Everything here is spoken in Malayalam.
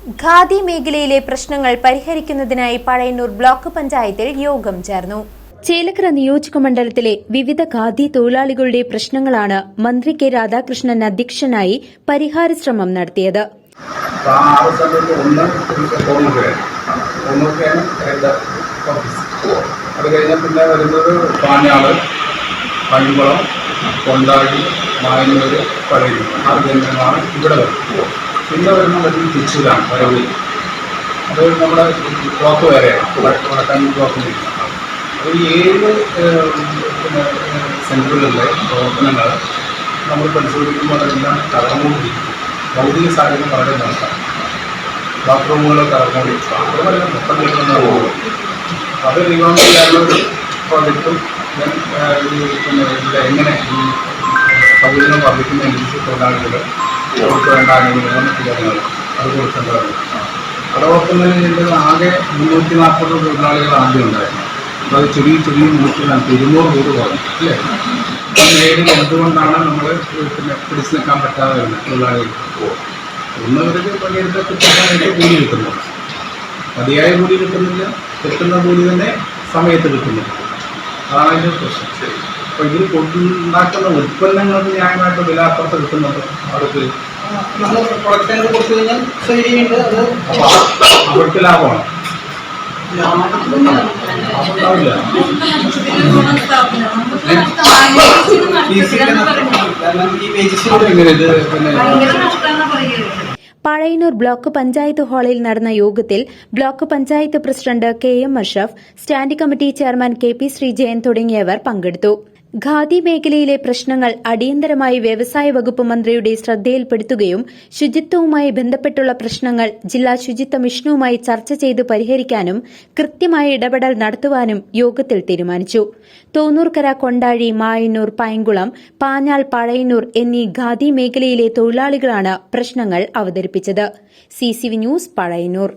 ഖാദി മേഖലയിലെ പ്രശ്നങ്ങൾ പരിഹരിക്കുന്നതിനായി പഴയന്നൂർ ബ്ലോക്ക് പഞ്ചായത്തിൽ യോഗം ചേർന്നു. ചേലക്കര നിയോജക മണ്ഡലത്തിലെ വിവിധ ഖാദി തൊഴിലാളികളുടെ പ്രശ്നങ്ങളാണ് മന്ത്രി കെ രാധാകൃഷ്ണൻ അധ്യക്ഷനായി പരിഹാര ശ്രമം നടത്തിയത് അത് കഴിഞ്ഞാൽ പിന്നെ വരുന്നത് പാഞ്ഞാൾ കൊണ്ടാടി കേന്ദ്രങ്ങളാണ് ഇവിടെ വരുന്നത്. പിന്നെ വരുന്ന വരുന്ന തിരിച്ചിലാണ് വരവിൽ. അത് നമ്മുടെ ബ്ലോക്ക് വേറെയാണ്. വടക്കാൻ ബ്ലോക്ക് ഈ ഏഴ് സെന്ററുകളിലെ പ്രവർത്തനങ്ങൾ നമ്മൾ പരിശോധിക്കുമ്പോൾ അതെല്ലാം തകർന്നുകൊണ്ടിരിക്കും ഭൗതിക സാഹചര്യം വളരെ മോശമാണ്. ബാത്റൂമുകളെ തകർന്നുകൊണ്ടിരിക്കും ബാത്റൂമല്ല മൊത്തം കിട്ടുന്ന അത് റിവാമ്പ് പ്രോജക്റ്റും ഞാൻ ഈ പിന്നെ എങ്ങനെ സൗകര്യങ്ങൾ വർദ്ധിക്കുന്നതനുസരിച്ച് തൊഴിലാളികൾ അവർക്ക് വേണ്ട ആനുകൂല്യങ്ങൾ കാര്യങ്ങൾ അത് കൊടുക്കേണ്ടതാണ് ആകെ മുന്നൂറ്റി നാൽപ്പത് തൊഴിലാളികൾ ആദ്യം ഉണ്ടായിരുന്നു അപ്പോൾ അത് ചുരുങ്ങി ചുരുങ്ങി നൂറ്റി നാൽപ്പത് ഇരുന്നൂറ് പേര് കുറഞ്ഞു അല്ലേ മേഖലയിൽ എന്തുകൊണ്ടാണ് നമ്മൾ പിന്നെ പിടിച്ചു നിൽക്കാൻ പറ്റാതെ വരുന്നത് തൊഴിലാളികൾക്ക് ഒന്നവർക്ക് പണിയെടുത്ത് കൃത്യമായിട്ട് കൂലി കിട്ടുന്നു മതിയായ കൂലി കിട്ടുന്നില്ല കിട്ടുന്ന കൂലി തന്നെ സമയത്ത് കിട്ടുന്നില്ല അതാണ് അതിന്റെ പ്രശ്നം അപ്പോൾ ഇതിൽ ഉണ്ടാക്കുന്ന ഉൽപ്പന്നങ്ങൾക്ക് ന്യായമായിട്ട് വില അപ്പുറത്ത് കിട്ടുന്നുണ്ട്? അവർക്ക് അവർക്ക് ലാഭമാണ്. പഴയന്നൂർ ബ്ലോക്ക് പഞ്ചായത്ത് ഹാളിൽ നടന്ന യോഗത്തിൽ block panchayat president K M Ashraf standing committee chairman K P Sreejayan തുടങ്ങിയവർ പങ്കെടുത്തു. ഖാദി മേഖലയിലെ പ്രശ്നങ്ങൾ അടിയന്തരമായി വ്യവസായ വകുപ്പ് മന്ത്രിയുടെ ശ്രദ്ധയിൽപ്പെടുത്തുകയും ശുചിത്വവുമായി ബന്ധപ്പെട്ടുള്ള പ്രശ്നങ്ങൾ ജില്ലാ ശുചിത്വ മിഷനുമായി ചർച്ച ചെയ്ത് പരിഹരിക്കാനും കൃത്യമായ ഇടപെടൽ നടത്തുവാനും യോഗത്തിൽ തീരുമാനിച്ചു. തോന്നൂർക്കര കൊണ്ടാഴി മായന്നൂർ പൈങ്കുളം പാഞ്ഞാൽ പഴയന്നൂർ എന്നീ ഖാദി മേഖലയിലെ തൊഴിലാളികളാണ് പ്രശ്നങ്ങൾ അവതരിപ്പിച്ചത്. CCV news Pazhayannur.